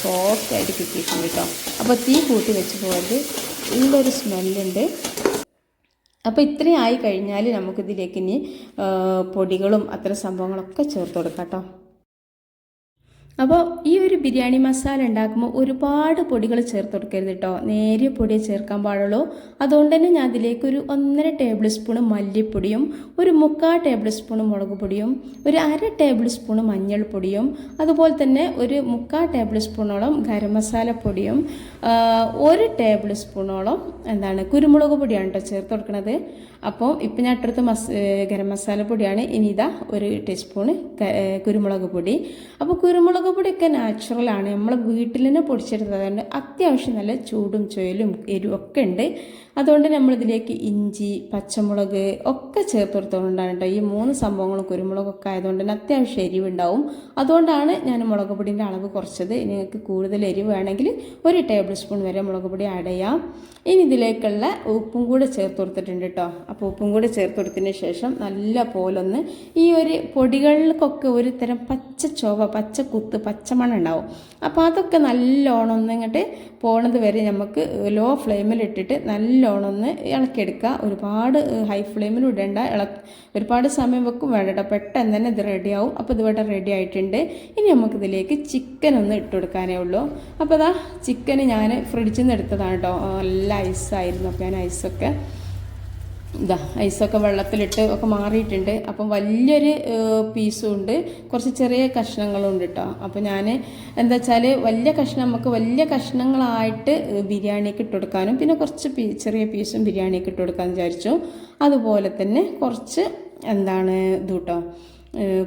സോഫ്റ്റ് ആയിട്ട് കിട്ടിയിട്ടുണ്ട് കേട്ടോ. അപ്പോൾ തീ കൂട്ടി വെച്ച് പോയത് നല്ലൊരു സ്മെല്ലുണ്ട് അപ്പോൾ ഇത്രയും ആയി കഴിഞ്ഞാൽ നമുക്കിതിലേക്ക് ഇനി പൊടികളും അത്തരം സംഭവങ്ങളൊക്കെ ചേർത്ത് കൊടുക്കാം കേട്ടോ. അപ്പോൾ ഈ ഒരു ബിരിയാണി മസാല ഉണ്ടാക്കുമ്പോൾ ഒരുപാട് പൊടികൾ ചേർത്ത് കൊടുക്കരുത് കേട്ടോ നേരിയ പൊടിയെ ചേർക്കാൻ പാടുള്ളൂ. അതുകൊണ്ട് തന്നെ ഞാൻ അതിലേക്ക് ഒരു ഒന്നര ടേബിൾ സ്പൂൺ മല്ലിപ്പൊടിയും ഒരു മുക്കാൽ ടേബിൾ സ്പൂൺ മുളക് പൊടിയും ഒരു അര ടേബിൾ സ്പൂൺ മഞ്ഞൾപ്പൊടിയും അതുപോലെ തന്നെ ഒരു മുക്കാൽ ടേബിൾ സ്പൂണോളം ഗരം മസാല പൊടിയും ഒരു ടേബിൾ സ്പൂണോളം എന്താണ് കുരുമുളക് പൊടിയാണ് കേട്ടോ ചേർത്ത് കൊടുക്കുന്നത് അപ്പോൾ ഇപ്പം ഞാൻ ഇട്ടടുത്ത് മസ് ഗരം മസാല പൊടിയാണ്. ഇനി ഇതാ ഒരു ടീസ്പൂണ് ക- കുരുമുളക് പൊടി. അപ്പോൾ കുരുമുളക് പൊടിയൊക്കെ നാച്ചുറലാണ് നമ്മൾ വീട്ടിൽ തന്നെ പൊടിച്ചെടുത്തതുകൊണ്ട് അത്യാവശ്യം നല്ല ചൂടും ചുയലും എരിവും ഒക്കെ ഉണ്ട്. അതുകൊണ്ട് നമ്മളിതിലേക്ക് ഇഞ്ചി പച്ചമുളക് ഒക്കെ ചേർത്തെടുത്തോണ്ടാണ് കേട്ടോ ഈ മൂന്ന് സംഭവങ്ങളും കുരുമുളകൊക്കെ ആയതുകൊണ്ട് തന്നെ അത്യാവശ്യം എരിവുണ്ടാവും. അതുകൊണ്ടാണ് ഞാൻ മുളക് പൊടിന്റെ അളവ് കുറച്ചത്. നിങ്ങൾക്ക് കൂടുതൽ എരിവ് വേണമെങ്കിൽ ഒരു ടേബിൾ സ്പൂൺ വരെ മുളക് പൊടി ആഡ് ചെയ്യാം. ഇനി ഇതിലേക്കുള്ള ഉപ്പും കൂടെ ചേർത്ത് കൊടുത്തിട്ടുണ്ട് കേട്ടോ. അപ്പോൾ ഉപ്പും കൂടെ ചേർത്ത് കൊടുത്തതിന് ശേഷം നല്ല ഒന്ന് ഈ ഒരു പൊടികൾക്കൊക്കെ ഒരു തരം പച്ച ചുവ പച്ച കുത്ത് പച്ചമണം ഉണ്ടാവും. അപ്പോൾ അതൊക്കെ നല്ലോണം ഒന്ന് ഇങ്ങോട്ട് പോണത് വരെ നമുക്ക് ലോ ഫ്ലെയിമിൽ ഇട്ടിട്ട് നല്ലോണം ഒന്ന് ഇളക്കിയെടുക്കുക. ഒരുപാട് ഹൈ ഫ്ലെയിമിൽ ഇടേണ്ട ഇള ഒരുപാട് സമയം വെക്കും. വേണ്ട കേട്ടോ പെട്ടെന്ന് തന്നെ ഇത് റെഡിയാവും അപ്പോൾ ഇത് ഇവിടെ റെഡി ആയിട്ടുണ്ട്. ഇനി നമുക്കിതിലേക്ക് ചിക്കൻ ഒന്ന് ഇട്ട് കൊടുക്കാനേ ഉള്ളൂ. അപ്പോൾ അതാ ചിക്കൻ ഞാൻ ഫ്രിഡ്ജിൽ നിന്ന് എടുത്തതാണ് കേട്ടോ നല്ല ഐസായിരുന്നു. അപ്പോൾ ഞാൻ ഐസൊക്കെ ഇതാ ഐസൊക്കെ വെള്ളത്തിലിട്ട് ഒക്കെ മാറിയിട്ടുണ്ട്. അപ്പം വലിയൊരു പീസും ഉണ്ട് കുറച്ച് ചെറിയ കഷ്ണങ്ങളും ഉണ്ട് കേട്ടോ അപ്പോൾ ഞാൻ എന്താ വെച്ചാൽ വലിയ കഷ്ണം നമുക്ക് വലിയ കഷ്ണങ്ങളായിട്ട് ബിരിയാണിക്ക് ഇട്ട് കൊടുക്കാനും പിന്നെ കുറച്ച് പീ ചെറിയ പീസും ബിരിയാണിക്ക് ഇട്ട് കൊടുക്കാമെന്ന് വിചാരിച്ചു. അതുപോലെ തന്നെ കുറച്ച് എന്താണ് ഇത് കേട്ടോ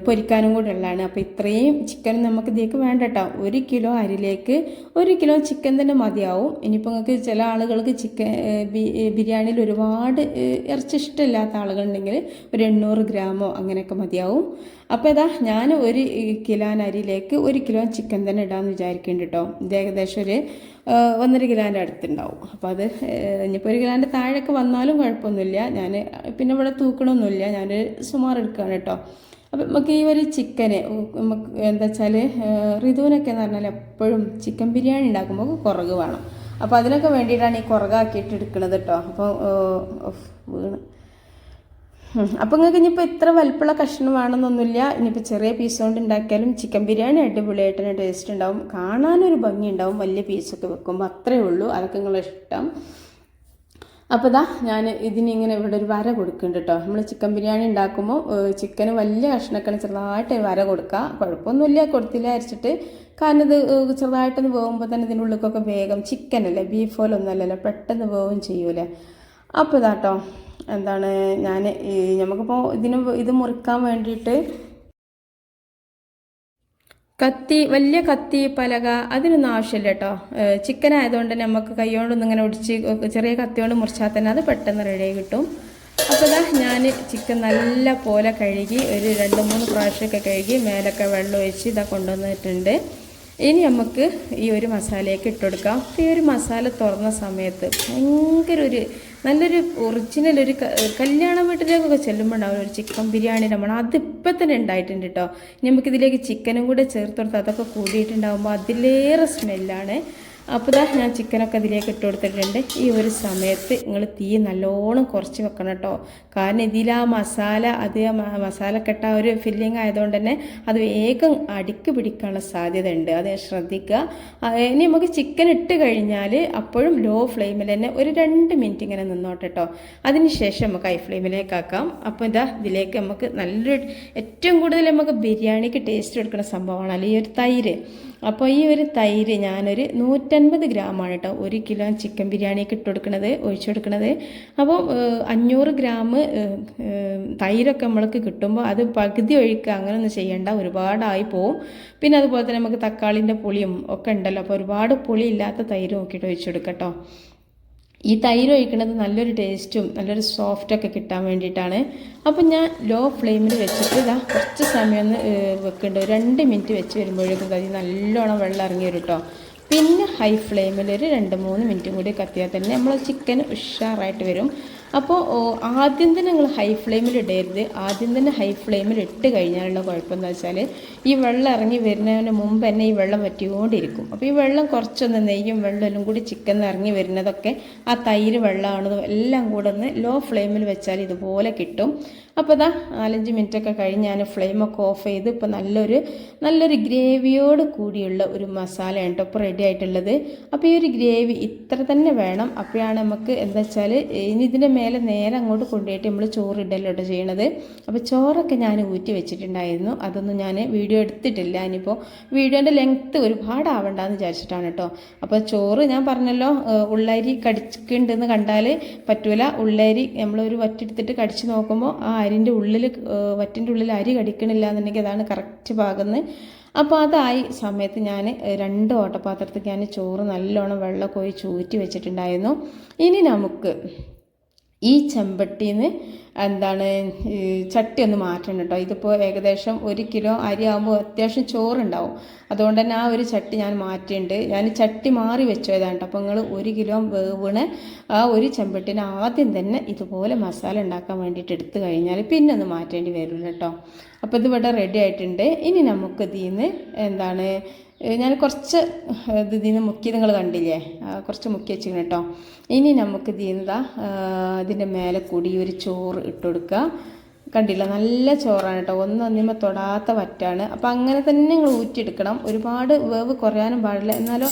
പൊരിക്കാനും കൂടെ ഉള്ളതാണ്. അപ്പോൾ ഇത്രയും ചിക്കൻ നമുക്ക് ഇതിലേക്ക് വേണ്ട കേട്ടോ ഒരു കിലോ അരിലേക്ക് ഒരു കിലോ ചിക്കൻ തന്നെ മതിയാവും. ഇനിയിപ്പോൾ നിങ്ങൾക്ക് ചില ആളുകൾക്ക് ചിക്കൻ ബിരിയാണിയിൽ ഒരുപാട് ഇറച്ചി ഇഷ്ടമില്ലാത്ത ആളുകളുണ്ടെങ്കിൽ ഒരു എണ്ണൂറ് ഗ്രാമോ അങ്ങനെയൊക്കെ മതിയാവും. അപ്പോൾ ഇതാ ഞാൻ ഒരു കിലോ അരിയിലേക്ക് ഒരു കിലോ ചിക്കൻ തന്നെ ഇടാമെന്ന് വിചാരിക്കുന്നുണ്ട് കേട്ടോ ഇത് ഏകദേശം ഒരു ഒന്നര കിലോന്റെ അടുത്തുണ്ടാവും. അപ്പോൾ അത് ഇനിയിപ്പോൾ ഒരു കിലോന്റെ താഴെയൊക്കെ വന്നാലും കുഴപ്പമൊന്നുമില്ല. ഞാൻ പിന്നെ ഇവിടെ തൂക്കണമൊന്നുമില്ല. ഞാൻ സുമാർ എടുക്കുകയാണ് കേട്ടോ അപ്പം നമുക്ക് ഈ ഒരു ചിക്കന് നമുക്ക് എന്താ വെച്ചാൽ ഋതുവിനൊക്കെ എന്ന് പറഞ്ഞാൽ എപ്പോഴും ചിക്കൻ ബിരിയാണി ഉണ്ടാക്കുമ്പോൾ കുറക് വേണം. അപ്പോൾ അതിനൊക്കെ വേണ്ടിയിട്ടാണ് ഈ കുറകാക്കിയിട്ട് എടുക്കുന്നത് കേട്ടോ. അപ്പോൾ വീണ്. അപ്പം നിങ്ങൾക്ക് ഇനിയിപ്പോൾ ഇത്ര വലുപ്പുള്ള കഷ്ണം വേണമെന്നൊന്നുമില്ല. ഇനിയിപ്പോൾ ചെറിയ പീസ് കൊണ്ട് ഉണ്ടാക്കിയാലും ചിക്കൻ ബിരിയാണി അടിപൊളിയായിട്ട് തന്നെ ടേസ്റ്റ് ഉണ്ടാവും. കാണാനൊരു ഭംഗി ഉണ്ടാവും വലിയ പീസൊക്കെ വെക്കുമ്പോൾ അത്രയേ ഉള്ളൂ. അതൊക്കെ നിങ്ങളെ ഇഷ്ടം. അപ്പോൾ ഇതാ ഞാൻ ഇതിനിങ്ങനെ ഇവിടെ ഒരു വര കൊടുക്കുന്നുണ്ട് കേട്ടോ. നമ്മൾ ചിക്കൻ ബിരിയാണി ഉണ്ടാക്കുമ്പോൾ ചിക്കന് വലിയ കഷ്ണക്കണ ചെറുതായിട്ട് വര കൊടുക്കുക കുഴപ്പമൊന്നുമില്ല കൊടുത്തില്ല അരിച്ചിട്ട് കാരണം ഇത് ചെറുതായിട്ടൊന്ന് പോകുമ്പോൾ തന്നെ ഇതിന്റെ ഉള്ളിലേക്കൊക്കെ വേഗം ചിക്കനല്ലേ ബീഫ് പോലെ ഒന്നുമല്ലല്ലോ പെട്ടെന്ന് വേവും ചെയ്യൂലേ അപ്പോൾ ഇതാട്ടോ എന്താണ് ഞാൻ നമുക്കിപ്പോൾ ഇതിന് ഇത് മുറിക്കാൻ വേണ്ടിയിട്ട് കത്തി വലിയ കത്തി പലക അതിനൊന്നും ആവശ്യമില്ല കേട്ടോ ചിക്കൻ ആയതുകൊണ്ട് നമുക്ക് കൈകൊണ്ടൊന്നും ഇങ്ങനെ ഒടിച്ച് ചെറിയ കത്തി കൊണ്ട് മുറിച്ചാൽ തന്നെ അത് പെട്ടെന്ന് റെഡിയായി കിട്ടും. അപ്പോൾ ഇതാ ഞാൻ ചിക്കൻ നല്ല പോലെ കഴുകി ഒരു രണ്ട് മൂന്ന് പ്രാവശ്യമൊക്കെ കഴുകി മേലൊക്കെ വെള്ളം ഒഴിച്ച് ഇതാ കൊണ്ടുവന്നിട്ടുണ്ട്. ഇനി നമുക്ക് ഈ ഒരു മസാലയൊക്കെ ഇട്ടുകൊടുക്കാം അപ്പോൾ ഈ ഒരു മസാല തുറന്ന സമയത്ത് ഭയങ്കര ഒരു നല്ലൊരു ഒറിജിനൽ ഒരു കല്യാണ വീട്ടിലേക്കൊക്കെ ചെല്ലുമ്പോൾ ഉണ്ടാവും ഒരു ചിക്കൻ ബിരിയാണി നമ്മൾ അതിപ്പോൾ തന്നെ ഉണ്ടായിട്ടുണ്ട് കേട്ടോ നമുക്കിതിലേക്ക് ചിക്കനും കൂടെ ചേർത്ത് കൊടുത്ത് അതൊക്കെ കൂടിയിട്ടുണ്ടാകുമ്പോൾ അതിലേറെ സ്മെല്ലാണ് അപ്പോൾ ഇതാ ഞാൻ ചിക്കനൊക്കെ ഇതിലേക്ക് ഇട്ട് കൊടുത്തിട്ടുണ്ട്. ഈ ഒരു സമയത്ത് നിങ്ങൾ തീ നല്ലോണം കുറച്ച് വെക്കണം കേട്ടോ. കാരണം ഇതിൽ ആ മസാല അത് മസാലക്കെട്ട ഒരു ഫില്ലിങ് ആയതുകൊണ്ട് തന്നെ അത് വേഗം അടിക്ക് പിടിക്കാനുള്ള സാധ്യത ഉണ്ട് അത് ശ്രദ്ധിക്കുക. ഇനി നമുക്ക് ചിക്കൻ ഇട്ട് കഴിഞ്ഞാൽ അപ്പോഴും ലോ ഫ്ലെയിമിൽ തന്നെ ഒരു രണ്ട് മിനിറ്റ് ഇങ്ങനെ നിന്നോട്ടെ കേട്ടോ. അതിന് ശേഷം നമുക്ക് ഹൈ ഫ്ലെയിമിലേക്ക് ആക്കാം. അപ്പോൾ ഇതാ ഇതിലേക്ക് നമുക്ക് നല്ലൊരു ഏറ്റവും കൂടുതൽ നമുക്ക് ബിരിയാണിക്ക് ടേസ്റ്റ് കൊടുക്കുന്ന സംഭവമാണ് അല്ലെങ്കിൽ ഒരു തൈര്. അപ്പോൾ ഈ ഒരു തൈര് ഞാനൊരു നൂറ്റൻപത് ഗ്രാമാണ് കേട്ടോ. ഒരു കിലോ ചിക്കൻ ബിരിയാണിക്ക് ഇട്ട് കൊടുക്കുന്നത് ഒഴിച്ചു കൊടുക്കുന്നത് അപ്പോൾ അഞ്ഞൂറ് ഗ്രാം തൈരൊക്കെ നമ്മൾക്ക് കിട്ടുമ്പോൾ അത് പകുതി ഒഴിക്കുക അങ്ങനെയൊന്നും ചെയ്യേണ്ട. ഒരുപാടായി പോവും. പിന്നെ അതുപോലെ തന്നെ നമുക്ക് തക്കാളിന്റെ പുളിയും ഒക്കെ ഉണ്ടല്ലോ. അപ്പോൾ ഒരുപാട് പുളി ഇല്ലാത്ത തൈര് നോക്കിയിട്ട് ഒഴിച്ചു കൊടുക്കട്ടോ കേട്ടോ. ഈ തൈര് ഒഴിക്കുന്നത് നല്ലൊരു ടേസ്റ്റും നല്ലൊരു സോഫ്റ്റൊക്കെ കിട്ടാൻ വേണ്ടിയിട്ടാണ്. അപ്പം ഞാൻ ലോ ഫ്ലെയിമിൽ വെച്ചിട്ട് ഇതാ കുറച്ച് സമയം ഒന്ന് വെക്കുന്നുണ്ട് രണ്ട് മിനിറ്റ് വെച്ച് വരുമ്പോഴേക്കും കതി നല്ലോണം വെള്ളം ഇറങ്ങി വരും കേട്ടോ പിന്നെ ഹൈ ഫ്ലെയിമിൽ ഒരു രണ്ട് മൂന്ന് മിനിറ്റും കൂടി കത്തിയാൽ തന്നെ നമ്മൾ ചിക്കൻ ഉഷാറായിട്ട് വരും. അപ്പോൾ ആദ്യം തന്നെ നിങ്ങൾ ഹൈ ഫ്ലെയിമിൽ ഇടരുത്. ആദ്യം തന്നെ ഹൈ ഫ്ലെയിമിൽ ഇട്ട് കഴിഞ്ഞാലുള്ള കുഴപ്പമെന്ന് വെച്ചാൽ ഈ വെള്ളം ഇറങ്ങി വരുന്നതിന് മുമ്പ് തന്നെ ഈ വെള്ളം വറ്റിക്കൊണ്ടിരിക്കും. അപ്പോൾ ഈ വെള്ളം കുറച്ചൊന്ന് നെയ്യും വെള്ളമെല്ലാം കൂടി ചിക്കൻ ഇറങ്ങി വരുന്നതൊക്കെ ആ തൈര് വെള്ളമാണതും എല്ലാം കൂടെ ഒന്ന് ലോ ഫ്ലെയിമിൽ വെച്ചാൽ ഇതുപോലെ കിട്ടും. അപ്പോൾ ഇതാ നാലഞ്ച് മിനിറ്റൊക്കെ കഴിഞ്ഞ് ഞാൻ ഫ്ലെയിമൊക്കെ ഓഫ് ചെയ്ത് ഇപ്പോൾ നല്ലൊരു നല്ലൊരു ഗ്രേവിയോട് കൂടിയുള്ള ഒരു മസാലയാണ് കേട്ടോ ഇപ്പോൾ റെഡി ആയിട്ടുള്ളത്. അപ്പോൾ ഈ ഒരു ഗ്രേവി ഇത്ര തന്നെ വേണം. അപ്പോഴാണ് നമുക്ക് എന്താ വെച്ചാൽ ഇനി ഇതിന്റെ മേലെ നേരെ അങ്ങോട്ട് കൊണ്ടുപോയിട്ട് നമ്മൾ ചോറ് ഇടല്ലോ കേട്ടോ ചെയ്യണത്. അപ്പോൾ ചോറൊക്കെ ഞാൻ ഊറ്റി വെച്ചിട്ടുണ്ടായിരുന്നു. അതൊന്നും ഞാൻ വീഡിയോ എടുത്തിട്ടില്ല. ഇനിയിപ്പോൾ വീഡിയോന്റെ ലെങ്ത്ത് ഒരുപാട് ആവണ്ടെന്ന് വിചാരിച്ചിട്ടാണ് കേട്ടോ അപ്പോൾ ചോറ് ഞാൻ പറഞ്ഞല്ലോ ഉള്ളരി കടിക്കുന്നുണ്ടെന്ന് കണ്ടാൽ പറ്റൂല. ഉള്ളരി നമ്മളൊരു വറ്റെടുത്തിട്ട് കടിച്ച് നോക്കുമ്പോൾ ആ അരിന്റെ ഉള്ളിൽ വറ്റിന്റെ ഉള്ളിൽ അരി കടിക്കണില്ല എന്നുണ്ടെങ്കിൽ അതാണ് കറക്റ്റ് ഭാഗന്ന്. അപ്പോൾ അതായി സമയത്ത് ഞാൻ രണ്ട് ഓട്ടപാത്രത്തിൽ ഞാൻ ചോറ് നല്ലോണം വെള്ളമൊക്കെ ഒഴിച്ച് ഊറ്റി വെച്ചിട്ടുണ്ടായിരുന്നു. ഇനി നമുക്ക് ഈ ചെമ്പട്ടിന്ന് എന്താണ് ചട്ടി ഒന്ന് മാറ്റണം കേട്ടോ ഇതിപ്പോൾ ഏകദേശം ഒരു കിലോ അരി ആകുമ്പോൾ അത്യാവശ്യം ചോറുണ്ടാവും. അതുകൊണ്ട് തന്നെ ആ ഒരു ചട്ടി ഞാൻ മാറ്റിയിട്ടുണ്ട് ഞാൻ ചട്ടി മാറി വെച്ചതാണ് കേട്ടോ അപ്പോൾ നിങ്ങൾ ഒരു കിലോ വേവിണ് ആ ഒരു ചെമ്പട്ടിന് ആദ്യം തന്നെ ഇതുപോലെ മസാല ഉണ്ടാക്കാൻ വേണ്ടിയിട്ട് എടുത്തു കഴിഞ്ഞാൽ പിന്നെ ഒന്ന് മാറ്റേണ്ടി വരില്ല കേട്ടോ അപ്പോൾ ഇത് ഇവിടെ റെഡി ആയിട്ടുണ്ട്. ഇനി നമുക്ക് ഇതിൽ നിന്ന് എന്താണ് ഞാൻ കുറച്ച് ഇത് ഇതിൽ നിന്ന് മുക്കി നിങ്ങൾ കണ്ടില്ലേ? കുറച്ച് മുക്കി വെച്ചിരുന്നു കേട്ടോ ഇനി നമുക്ക് ഇതിൽ നിന്ന് ഇതിന്റെ മേലെ കൂടി ഒരു ചോറ് ഇട്ട് കൊടുക്കുക. കണ്ടില്ല നല്ല ചോറാണ് കേട്ടോ. ഒന്നൊന്നിമ തൊടാത്ത വറ്റാണ്. അപ്പം അങ്ങനെ തന്നെ നിങ്ങൾ ഊറ്റിയെടുക്കണം. ഒരുപാട് വേവ് കുറയാനും പാടില്ല. എന്നാലോ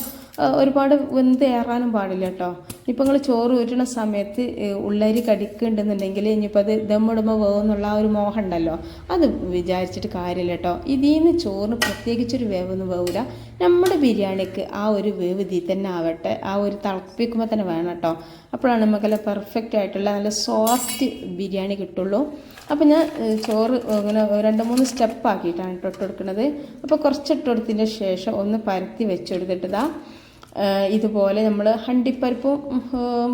ഒരുപാട് വെന്ത് ഏറാനും പാടില്ല കേട്ടോ. ഇപ്പം നിങ്ങൾ ചോറ് ഊറ്റണ സമയത്ത് ഉള്ളരി കടിക്കുന്നുണ്ടെന്നുണ്ടെങ്കിൽ ഇനിയിപ്പോൾ അത് ദമ്മിടുമ്പോൾ വേവെന്നുള്ള ആ ഒരു മോഹം ഉണ്ടല്ലോ അത് വിചാരിച്ചിട്ട് കാര്യമില്ല കേട്ടോ. ഇതിൽ നിന്ന് ചോറിന് പ്രത്യേകിച്ചൊരു വേവൊന്നും വേവില്ല നമ്മുടെ ബിരിയാണിക്ക് ആ ഒരു വേവ് ഇതിൽ തന്നെ ആവട്ടെ. ആ ഒരു തിളപ്പിക്കുമ്പോൾ തന്നെ വേണം കേട്ടോ. അപ്പോഴാണ് നമുക്കെല്ലാം പെർഫെക്റ്റ് ആയിട്ടുള്ള നല്ല സോഫ്റ്റ് ബിരിയാണി കിട്ടുള്ളൂ. അപ്പോൾ ഞാൻ ചോറ് ഇങ്ങനെ രണ്ട് മൂന്ന് സ്റ്റെപ്പ് ആക്കിയിട്ടാണ് കേട്ടോ ഇട്ട് കൊടുക്കുന്നത് അപ്പോൾ കുറച്ച് ഇട്ട് ശേഷം ഒന്ന് പരത്തി വെച്ചെടുത്തിട്ട് ഇതാ ഇതുപോലെ നമ്മൾ ഹണ്ടിപ്പരിപ്പും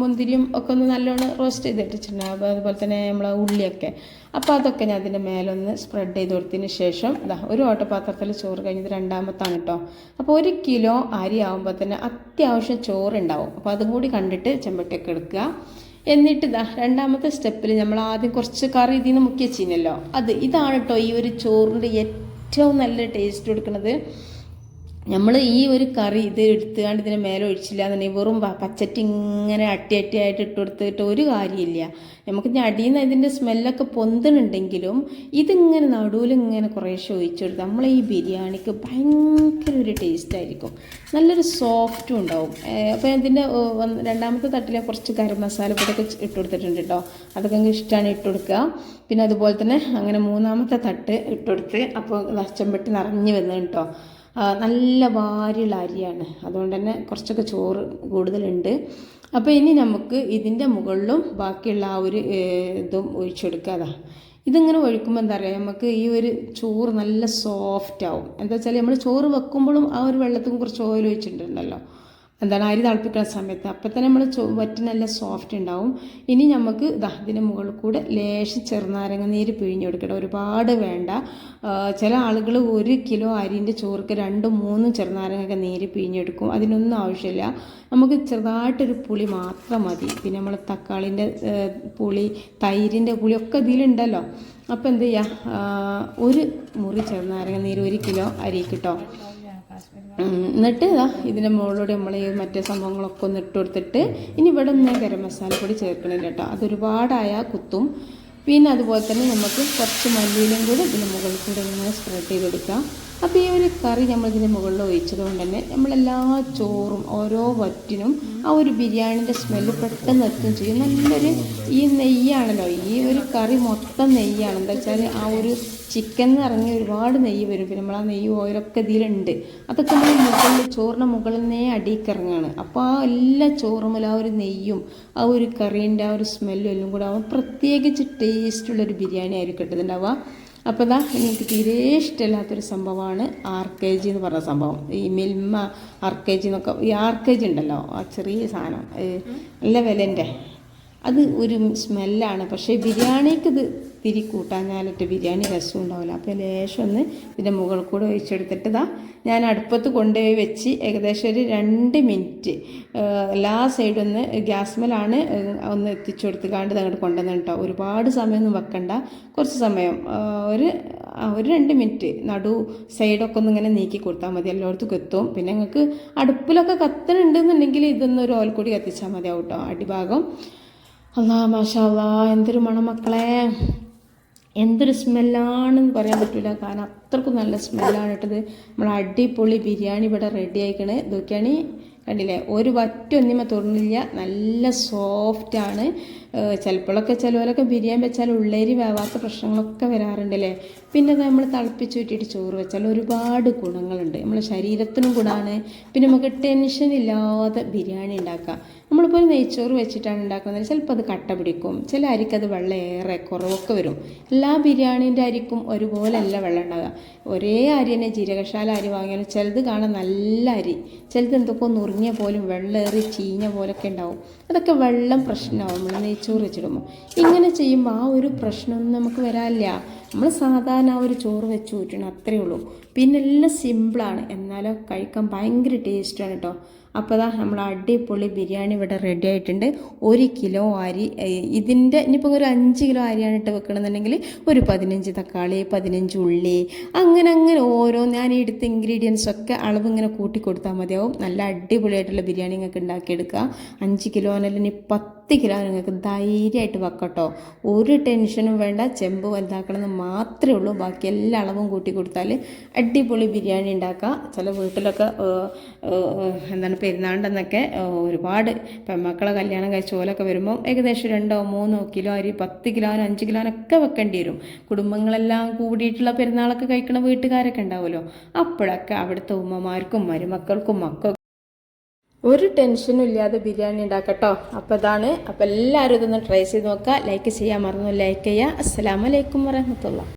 മുന്തിരിയും ഒക്കെ ഒന്ന് നല്ലോണം റോസ്റ്റ് ചെയ്തിട്ടിട്ടുണ്ട്. അപ്പോൾ അതുപോലെ തന്നെ നമ്മൾ ഉള്ളിയൊക്കെ. അപ്പോൾ അതൊക്കെ ഞാൻ അതിന്റെ മേലൊന്ന് സ്പ്രെഡ് ചെയ്ത് കൊടുത്തതിന് ശേഷം ഇതാ ഒരു ഓട്ടപാത്രത്തിൽ ചോറ് കഴിഞ്ഞത് രണ്ടാമത്താണ് കേട്ടോ അപ്പോൾ ഒരു കിലോ അരി ആകുമ്പോൾ തന്നെ അത്യാവശ്യം ചോറുണ്ടാവും. അപ്പോൾ അതും കൂടി കണ്ടിട്ട് ചെമ്പട്ടിയൊക്കെ എടുക്കുക. എന്നിട്ട് ഇതാ രണ്ടാമത്തെ സ്റ്റെപ്പിൽ നമ്മൾ ആദ്യം കുറച്ച് കറി ഇതിൽ നിന്ന് മുക്കി അത് ഇതാണ് കേട്ടോ ഈ ഒരു ചോറിന്റെ ഏറ്റവും നല്ല ടേസ്റ്റ് കൊടുക്കുന്നത്. നമ്മൾ ഈ ഒരു കറി ഇത് എടുത്തുകൊണ്ട് ഇതിനെ മേലെ ഒഴിച്ചില്ല എന്നുണ്ടെങ്കിൽ വെറും പച്ചറ്റി ഇങ്ങനെ അട്ടി അട്ടി ആയിട്ട് ഇട്ട് കൊടുത്തിട്ട് ഒരു കാര്യമില്ല. നമുക്ക് ഇനി അടിയിൽ നിന്ന് ഇതിന്റെ സ്മെല്ലൊക്കെ പൊന്തണുണ്ടെങ്കിലും ഇതിങ്ങനെ നടുവിൽ ഇങ്ങനെ കുറേശ്ശെ ഒഴിച്ചു കൊടുത്ത് നമ്മളെ ഈ ബിരിയാണിക്ക് ഭയങ്കര ഒരു ടേസ്റ്റ് ആയിരിക്കും. നല്ലൊരു സോഫ്റ്റും ഉണ്ടാവും. അപ്പോൾ ഇതിന്റെ രണ്ടാമത്തെ തട്ടിലെ കുറച്ച് ഗരം മസാല പൊടിയൊക്കെ ഇട്ട് കൊടുത്തിട്ടുണ്ട് കേട്ടോ അതൊക്കെ എനിക്ക് ഇഷ്ടമാണ് ഇട്ട് കൊടുക്കുക. പിന്നെ അതുപോലെ തന്നെ അങ്ങനെ മൂന്നാമത്തെ തട്ട് ഇട്ട് കൊടുത്ത് അപ്പോൾ ചെമ്പട്ടി നിറഞ്ഞു വന്നു കേട്ടോ നല്ല വാരിയുള്ള അരിയാണ്. അതുകൊണ്ട് തന്നെ കുറച്ചൊക്കെ ചോറ് കൂടുതലുണ്ട്. അപ്പോൾ ഇനി നമുക്ക് ഇതിന്റെ മുകളിലും ബാക്കിയുള്ള ആ ഒരു ഇതും ഒഴിച്ചെടുക്കാതാ ഇതിങ്ങനെ ഒഴിക്കുമ്പോൾ എന്താ പറയുക നമുക്ക് ഈ ഒരു ചോറ് നല്ല സോഫ്റ്റ് ആവും. എന്താ വെച്ചാൽ നമ്മൾ ചോറ് വെക്കുമ്പോഴും ആ ഒരു വെള്ളത്തും കുറച്ച് ഓയിൽ ഒഴിച്ചിട്ടുണ്ടല്ലോ. എന്താണ് അരി തിളപ്പിക്കുന്ന സമയത്ത്. അപ്പം തന്നെ നമ്മൾ ചോ വറ്റി നല്ല സോഫ്റ്റ് ഉണ്ടാവും. ഇനി നമുക്ക് ഇതാ ഇതിന്റെ മുകളിൽ കൂടെ ലേശം ചെറുനാരങ്ങ നീര് പിഴിഞ്ഞ് കൊടുക്കണം. ഒരുപാട് വേണ്ട. ചില ആളുകൾ ഒരു കിലോ അരിന്റെ ചോറുക്ക് രണ്ടും മൂന്നും ചെറുനാരങ്ങയൊക്കെ നീര് പിഴിഞ്ഞെടുക്കും അതിനൊന്നും ആവശ്യമില്ല. നമുക്ക് ചെറുതായിട്ടൊരു പുളി മാത്രം മതി. പിന്നെ നമ്മൾ തക്കാളിന്റെ പുളി തൈരിന്റെ പുളി ഒക്കെ ഇതിലുണ്ടല്ലോ. അപ്പോൾ എന്ത് ചെയ്യുക ഒരു മുറി ചെറുനാരങ്ങ നീര് ഒരു കിലോ അരി കിട്ടോ എന്നിട്ട് ഇതാ ഇതിന്റെ മുകളിലൂടെ നമ്മൾ ഈ മറ്റേ സംഭവങ്ങളൊക്കെ ഒന്ന് ഇട്ട് കൊടുത്തിട്ട് ഇനി ഇവിടെ ഒന്ന് ഗരം മസാലപ്പൊടി ചേർക്കണില്ല കേട്ടോ. അതൊരുപാടായ കുത്തും. പിന്നെ അതുപോലെ തന്നെ നമുക്ക് കുറച്ച് മല്ലിയിലും കൂടി ഇതിന് മുകളിൽ കൂടെ ഇങ്ങനെ സ്പ്രെഡ് ചെയ്ത് കൊടുക്കാം അപ്പോൾ ഈ ഒരു കറി നമ്മളിതിന്റെ മുകളിൽ ഒഴിച്ചത് കൊണ്ട് തന്നെ നമ്മളെല്ലാ ചോറും ഓരോ വറ്റിനും ആ ഒരു ബിരിയാണിന്റെ സ്മെല്ല് പെട്ടെന്ന് എത്തും ചെയ്യും. നല്ലൊരു ഈ നെയ്യാണല്ലോ ഈ ഒരു കറി മൊത്തം നെയ്യാണ്. എന്താ വെച്ചാൽ ആ ഒരു ചിക്കൻ എന്ന് ഇറങ്ങി ഒരുപാട് നെയ്യ് വരും. പിന്നെ നമ്മൾ ആ നെയ്യ് ഓയിലൊക്കെ ഇതിലുണ്ട്. അതൊക്കെ നമ്മൾ മുകളിൽ ചോറിന്റെ മുകളിൽ നിന്നേ അടിയിക്കിറങ്ങാണ് അപ്പോൾ ആ എല്ലാ ചോറുമുള്ള ആ ഒരു നെയ്യും ആ ഒരു കറീന്റെ ആ ഒരു സ്മെല്ലും എല്ലാം കൂടെ ആവും പ്രത്യേകിച്ച് ടേസ്റ്റുള്ളൊരു ബിരിയാണി ആയിരിക്കും കിട്ടുന്നുണ്ടാവുക അപ്പോൾ ഇതാ എനിക്ക് തീരെ ഇഷ്ടമില്ലാത്തൊരു സംഭവമാണ് ആർ കെ ജി എന്ന് പറഞ്ഞ സംഭവം. ഈ മിൽമ ആർ കെ ജി എന്നൊക്കെ ഈ ആർ കെ ജി ഉണ്ടല്ലോ ആ ചെറിയ സാധനം നല്ല വിലന്റെ. അത് ഒരു സ്മെല്ലാണ്. പക്ഷേ ബിരിയാണിക്ക് ഇത് തിരി കൂട്ടാഞ്ഞാലിട്ട് ബിരിയാണി രസം ഉണ്ടാവില്ല അപ്പോൾ ലേശം ഒന്ന് ഇതിന്റെ മുകളിൽ കൂടെ ഒഴിച്ചെടുത്തിട്ട് ഇതാ ഞാൻ അടുപ്പത്ത് കൊണ്ടുപോയി വെച്ച് ഏകദേശം ഒരു രണ്ട് മിനിറ്റ് എല്ലാ സൈഡും ഒന്ന് ഗ്യാസ് ഗ്യാസ്മലാണ് ഒന്ന് എത്തിച്ചു കൊടുത്ത് അങ്ങോട്ട് കൊണ്ടുവന്നു കേട്ടോ. ഒരുപാട് സമയമൊന്നും വെക്കണ്ട. കുറച്ച് സമയം ഒരു ഒരു രണ്ട് മിനിറ്റ് നടു സൈഡൊക്കെ ഒന്ന് ഇങ്ങനെ നീക്കി കൊടുത്താൽ മതി. എല്ലായിടത്തും എത്തും. പിന്നെ നിങ്ങൾക്ക് അടുപ്പിലൊക്കെ കത്തണുണ്ടെന്നുണ്ടെങ്കിൽ ഇതൊന്ന് ഒരു ഓൽക്കൂടി കത്തിച്ചാൽ മതിയാവും കേട്ടോ. അടിഭാഗം. അല്ലാ മാഷാ അല്ലാ എന്തൊരു മണം മക്കളെ എന്തൊരു സ്മെല്ലാണെന്ന് പറയാൻ പറ്റില്ല കാരണം അത്രക്കും നല്ല സ്മെല്ലാണ് ഇട്ടത്. നമ്മൾ അടിപൊളി ബിരിയാണി ഇവിടെ റെഡി ആയിക്കണേ. ഇതൊക്കെയാണ് കണ്ടില്ലേ? ഒരു വറ്റൊന്നിമ തുറന്നില്ല. നല്ല സോഫ്റ്റാണ് ചിലപ്പോഴൊക്കെ ചിലവരൊക്കെ ബിരിയാണി വെച്ചാൽ ഉള്ളേരി വേവാത്ത പ്രശ്നങ്ങളൊക്കെ വരാറുണ്ടല്ലേ? പിന്നെ നമ്മൾ തിളപ്പിച്ച് വിട്ടിട്ട് ചോറ് വെച്ചാൽ ഒരുപാട് ഗുണങ്ങളുണ്ട്. നമ്മളെ ശരീരത്തിനും ഗുണമാണ്. പിന്നെ നമുക്ക് ടെൻഷൻ ഇല്ലാതെ ബിരിയാണി ഉണ്ടാക്കാം. നമ്മളിപ്പോൾ ഒരു നെയ്ച്ചോറ് വെച്ചിട്ടാണ് ഉണ്ടാക്കുന്നത്. ചിലപ്പോൾ അത് കട്ട പിടിക്കും ചില അരിക്ക് അത് വെള്ളം ഏറെ കുറവൊക്കെ വരും. എല്ലാ ബിരിയാണീന്റെ അരിക്കും ഒരുപോലെയല്ല വെള്ളം ഉണ്ടാകുക ഒരേ അരി തന്നെ ജീരകശാല അരി വാങ്ങിയാലും ചിലത് കാണാൻ നല്ല അരി ചിലത് എന്തൊക്കെ നുറുങ്ങിയ പോലും വെള്ളമേറി ചീഞ്ഞ പോലൊക്കെ ഉണ്ടാവും. അതൊക്കെ വെള്ളം പ്രശ്നമാവും. നമ്മൾ നെയ്ച്ചോറ് വെച്ചിടുമ്പോൾ ഇങ്ങനെ ചെയ്യുമ്പോൾ ആ ഒരു പ്രശ്നമൊന്നും നമുക്ക് വരാനില്ല. നമ്മൾ സാധാരണ ആ ഒരു ചോറ് വെച്ച് ഊറ്റണം അത്രയേ ഉള്ളൂ. പിന്നെ എല്ലാം സിമ്പിളാണ് എന്നാലോ കഴിക്കാൻ ഭയങ്കര ടേസ്റ്റാണ് കേട്ടോ. അപ്പോൾ ദാ നമ്മൾ അടിപൊളി ബിരിയാണി ഇവിടെ റെഡി ആയിട്ടുണ്ട്. ഒരു കിലോ അരി ഇതിന്റെ ഇനിയിപ്പോൾ ഒരു അഞ്ച് കിലോ അരിയാണ് ഇട്ട് വെക്കണമെന്നുണ്ടെങ്കിൽ ഒരു പതിനഞ്ച് തക്കാളി പതിനഞ്ച് ഉള്ളി അങ്ങനെ അങ്ങനെ ഓരോ ഞാൻ എടുത്ത ഇൻഗ്രീഡിയൻസ് ഒക്കെ അളവ് ഇങ്ങനെ കൂട്ടി കൊടുത്താൽ മതിയാവും. നല്ല അടിപൊളിയായിട്ടുള്ള ബിരിയാണി നിങ്ങൾക്ക് ഉണ്ടാക്കിയെടുക്കുക അഞ്ച് കിലോനല്ല ഇനി പത്ത് കിലോ നിങ്ങൾക്ക് ധൈര്യമായിട്ട് വെക്കട്ടോ ഒരു ടെൻഷനും വേണ്ട ചെമ്പ് വലുതാക്കണമെന്ന് മാത്രമേ ഉള്ളൂ. ബാക്കി എല്ലാ അളവും കൂട്ടി കൊടുത്താൽ അടിപൊളി ബിരിയാണി ഉണ്ടാക്കാം. ചില വീട്ടിലൊക്കെ എന്താണ് പെരുന്നാണ്ടെന്നൊക്കെ ഒരുപാട് പെൺമക്കളെ കല്യാണം കഴിച്ച പോലൊക്കെ വരുമ്പോൾ ഏകദേശം രണ്ടോ മൂന്നോ കിലോ അരി പത്ത് കിലോനോ അഞ്ച് കിലോനൊക്കെ വെക്കേണ്ടി വരും. കുടുംബങ്ങളെല്ലാം കൂടിയിട്ടുള്ള പെരുന്നാളൊക്കെ കഴിക്കുന്ന വീട്ടുകാരൊക്കെ ഉണ്ടാവുമല്ലോ. അപ്പോഴൊക്കെ അവിടുത്തെ ഉമ്മമാർക്കും മരുമക്കൾക്കും മക്കൾക്കും ഒരു ടെൻഷനും ഇല്ലാതെ ബിരിയാണി ഉണ്ടാക്കട്ടോ. അപ്പോൾ ഇതാണ്. അപ്പോൾ എല്ലാവരും ഇതൊന്ന് ട്രൈ ചെയ്ത് നോക്കുക. ലൈക്ക് ചെയ്യാൻ മറന്നു. ലൈക്ക് ചെയ്യുക. വലൈക്കും വരഹമത്തുള്ള